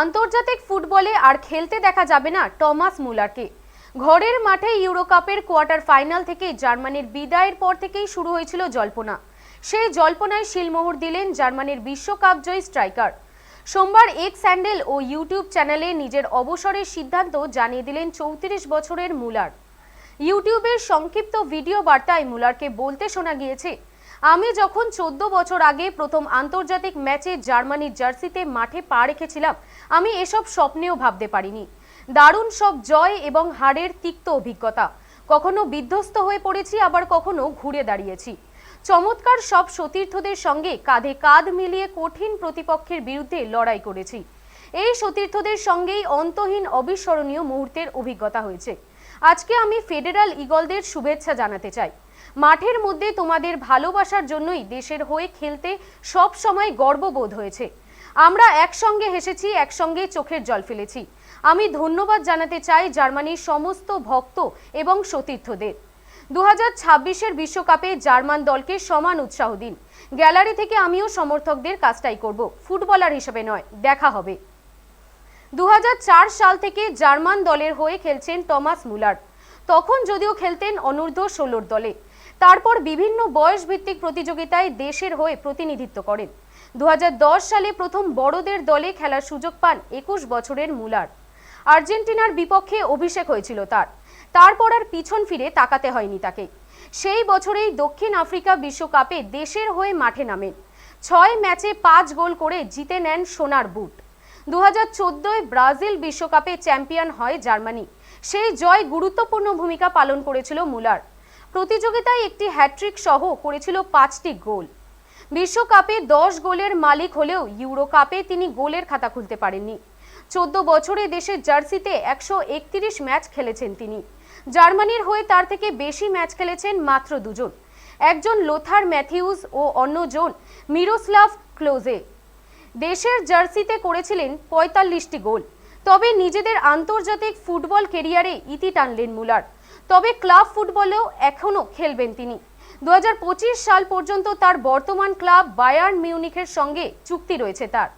আন্তর্জাতিক ফুটবলে আর খেলতে দেখা যাবে না টমাস মুলারকে। ঘরের মাঠে ইউরোকাপের কোয়ার্টার ফাইনাল থেকে জার্মানির বিদায়ের পর থেকেই শুরু হয়েছিল জল্পনা। সেই জল্পনায় শিলমোহর দিলেন জার্মানির বিশ্বকাপ জয়ী স্ট্রাইকার সোমবার এক স্যান্ডেল ও ইউটিউব চ্যানেলে নিজের অবসরের সিদ্ধান্ত জানিয়ে দিলেন চৌত্রিশ বছরের মুলার। ইউটিউবের সংক্ষিপ্ত ভিডিও বার্তায় মুলারকে বলতে শোনা গিয়েছে আমি যখন চোদ্দ বছর আগে প্রথম আন্তর্জাতিক ম্যাচে জার্মানির জার্সিতে মাঠে পা রেখেছিলাম, আমি এসব স্বপ্নেও ভাবতে পারিনি। দারুণ সব জয় এবং হারের তিক্ত অভিজ্ঞতা। কখনো বিধ্বস্ত হয়ে পড়েছি, আবার কখনো ঘুরে দাঁড়িয়েছি। চমৎকার সব সতীর্থদের সঙ্গে কাঁধে কাঁধ মিলিয়ে কঠিন প্রতিপক্ষের বিরুদ্ধে লড়াই করেছি। এই সতীর্থদের সঙ্গেই অন্তহীন অবিস্মরণীয় মুহূর্তের অভিজ্ঞতা হয়েছে। আজকে আমি ফেডারাল ইগলদের শুভেচ্ছা জানাতে চাই। মাঠের মধ্যে তোমাদের ভালোবাসার জন্যই দেশের হয়ে খেলতে সব সময় গর্ববোধ হয়েছে। আমরা একসঙ্গে হেসেছি, একসঙ্গে চোখের জল ফেলেছি। আমি ধন্যবাদ জানাতে চাই জার্মানির সমস্ত ভক্ত এবং সতীর্থদের। দু হাজার ছাব্বিশের বিশ্বকাপে জার্মান দলকে সমান উৎসাহ দিন। গ্যালারি থেকে আমিও সমর্থকদের কাজটাই করব। ফুটবলার হিসেবে নয়, দেখা হবে। দু হাজার চার সাল থেকে জার্মান দলের হয়ে খেলছেন টমাস মুলার। তখন যদিও খেলতেন অনূর্ধ্ব ষোলোর দলে। তারপর বিভিন্ন বয়স ভিত্তিক প্রতিযোগিতায় দেশের হয়ে প্রতিনিধিত্ব করেন। দু হাজার দশ সালে প্রথম বড়দের দলে খেলার সুযোগ পান একুশ বছরের মুলার। আর্জেন্টিনার বিপক্ষে অভিষেক হয়েছিল তার। তারপর আর পিছন ফিরে তাকাতে হয়নি তাকে। সেই বছরেই দক্ষিণ আফ্রিকা বিশ্বকাপে দেশের হয়ে মাঠে নামেন। ছয় ম্যাচে পাঁচ গোল করে জিতে নেন সোনার বুট। দু হাজার ব্রাজিল বিশ্বকাপে চ্যাম্পিয়ন হয় জার্মানি। সেই জয় গুরুত্বপূর্ণ ভূমিকা পালন করেছিল মুলার। প্রতিযোগিতায় একটি হ্যাট্রিক সহ করেছিল পাঁচটি গোল। বিশ্বকাপে দশ গোলের মালিক হলেও ইউরো কাপে তিনি গোলের খাতা খুলতে পারেননি। চোদ্দ বছরে দেশের জার্সিতে একশো একত্রিশ ম্যাচ খেলেছেন তিনি। জার্মানির হয়ে তার থেকে বেশি ম্যাচ খেলেছেন মাত্র দুজন। একজন লোথার ম্যাথিউস ও অন্যজন মিরোস্লাভ ক্লোজে। দেশের জার্সিতে করেছিলেন পঁয়তাল্লিশটি গোল। তবে নিজেদের আন্তর্জাতিক ফুটবল কেরিয়ারে ইতি টানলেন মুলার। তবে ক্লাব ফুটবলেও এখনও খেলবেন তিনি। দু হাজার পঁচিশ সাল পর্যন্ত তার বর্তমান ক্লাব বায়ার্ন মিউনিখের সঙ্গে চুক্তি রয়েছে তার।